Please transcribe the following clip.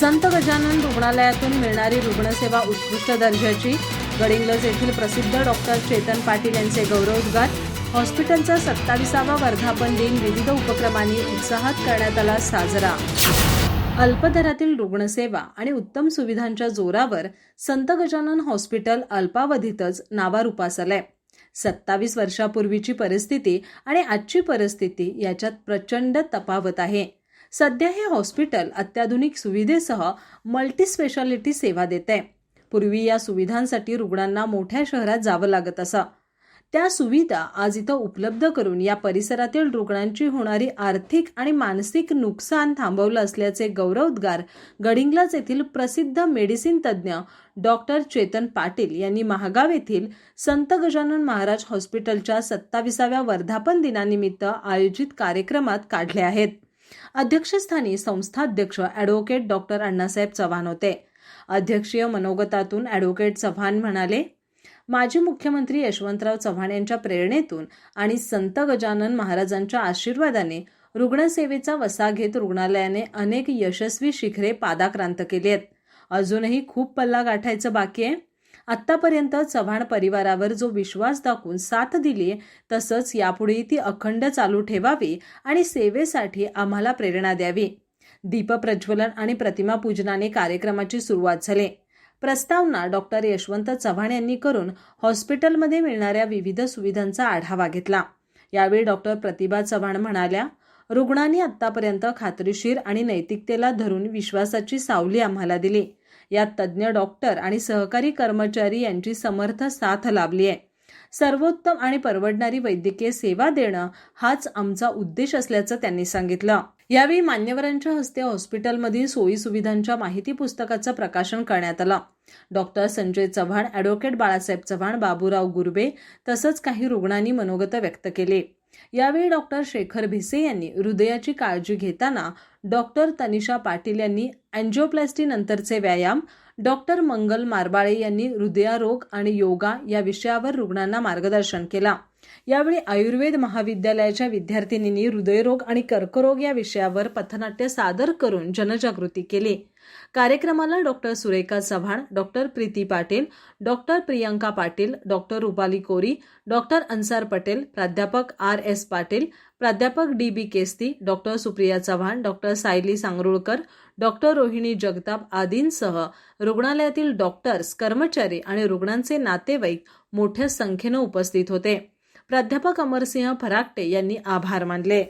संत गजानन रुग्णालयातून मिळणारी रुग्णसेवा उत्कृष्ट दर्जाची. गडिंग्लज येथील प्रसिद्ध डॉक्टर चेतन पाटील यांचे गौरवोद्गार. हॉस्पिटलचा सत्तावीसावा वर्धापन दिन विविध उपक्रमांनी उत्साहात करण्यात आला साजरा. अल्पदरातील रुग्णसेवा आणि उत्तम सुविधांच्या जोरावर संत गजानन हॉस्पिटल अल्पावधीतच नावारूपास आलंय सत्तावीस वर्षापूर्वीची परिस्थिती आणि आजची परिस्थिती याच्यात प्रचंड तफावत आहे. सध्या हे हॉस्पिटल अत्याधुनिक सुविधेसह मल्टीस्पेशालिटी सेवा देत. आहे पूर्वी या सुविधांसाठी रुग्णांना मोठ्या शहरात जावं लागत असं. त्या सुविधा आज इथं उपलब्ध करून या परिसरातील रुग्णांची होणारी आर्थिक आणि मानसिक नुकसान थांबवलं असल्याचे गौरवोद्गार गडिंग्लज येथील प्रसिद्ध मेडिसिन तज्ज्ञ डॉक्टर चेतन पाटील यांनी महागाव येथील संत गजानन महाराज हॉस्पिटलच्या सत्ताविसाव्या वर्धापन दिनानिमित्त आयोजित कार्यक्रमात काढले आहेत. अध्यक्षस्थानी संस्थाध्यक्ष ॲडव्होकेट डॉक्टर अण्णासाहेब चव्हाण होते. अध्यक्षीय मनोगतातून ॲडव्होकेट चव्हाण म्हणाले माजी मुख्यमंत्री यशवंतराव चव्हाण यांच्या प्रेरणेतून आणि संत गजानन महाराजांच्या आशीर्वादाने रुग्णसेवेचा वसा घेत रुग्णालयाने अनेक यशस्वी शिखरे पादाक्रांत केली आहेत. अजूनही खूप पल्ला गाठायचं बाकी आहे. आत्तापर्यंत चव्हाण परिवारावर जो विश्वास दाखवून साथ दिली तसंच यापुढेही ती अखंड चालू ठेवावी आणि सेवेसाठी आम्हाला प्रेरणा द्यावी. दीपप्रज्वलन आणि प्रतिमा पूजनाने कार्यक्रमाची सुरुवात झाली. प्रस्तावना डॉक्टर यशवंत चव्हाण यांनी करून हॉस्पिटलमध्ये मिळणाऱ्या विविध सुविधांचा आढावा घेतला. यावेळी डॉक्टर प्रतिभा चव्हाण म्हणाल्या रुग्णांनी आतापर्यंत खात्रीशीर आणि नैतिकतेला धरून विश्वासाची सावली आम्हाला दिली. यात तज्ज्ञ डॉक्टर आणि सहकारी कर्मचारी यांची समर्थ साथ लाभली आहे. सर्वोत्तम आणि परवडणारी वैद्यकीय सेवा देणं हाच आमचा उद्देश असल्याचं त्यांनी सांगितलं. यावेळी मान्यवरांच्या हस्ते हॉस्पिटलमधील सोयी सुविधांच्या माहिती पुस्तकाचं प्रकाशन करण्यात आलं. डॉक्टर संजय चव्हाण ॲडव्होकेट बाळासाहेब चव्हाण बाबूराव गुर्बे तसंच काही रुग्णांनी मनोगत व्यक्त केले. यावेळी डॉक्टर शेखर भिसे यांनी हृदयाची काळजी घेताना डॉक्टर तनिषा पाटील यांनी अँजिओप्लॅस्टी नंतरचे व्यायाम डॉक्टर मंगल मारबाळे यांनी हृदयारोग आणि योगा या विषयावर रुग्णांना मार्गदर्शन केला. यावेळी आयुर्वेद महाविद्यालयाच्या विद्यार्थिनींनी हृदयरोग आणि कर्करोग या विषयावर पथनाट्य सादर करून जनजागृती केली. कार्यक्रमाला doctor Surekha Chavan doctor Preeti Patil doctor Priyanka Patil doctor Rupali Kori doctor Ansar Patel प्राध्यापक आर एस पाटील प्राध्यापक D B Kesti doctor Supriya Chavan doctor Sayali Sangrulkar doctor Rohini Jagtap आदींसह रुग्णालयातील डॉक्टर्स कर्मचारी आणि रुग्णांचे नातेवाईक मोठ्या संख्येनं उपस्थित होते. प्राध्यापक अमरसिंह फराकटे यांनी आभार मानले.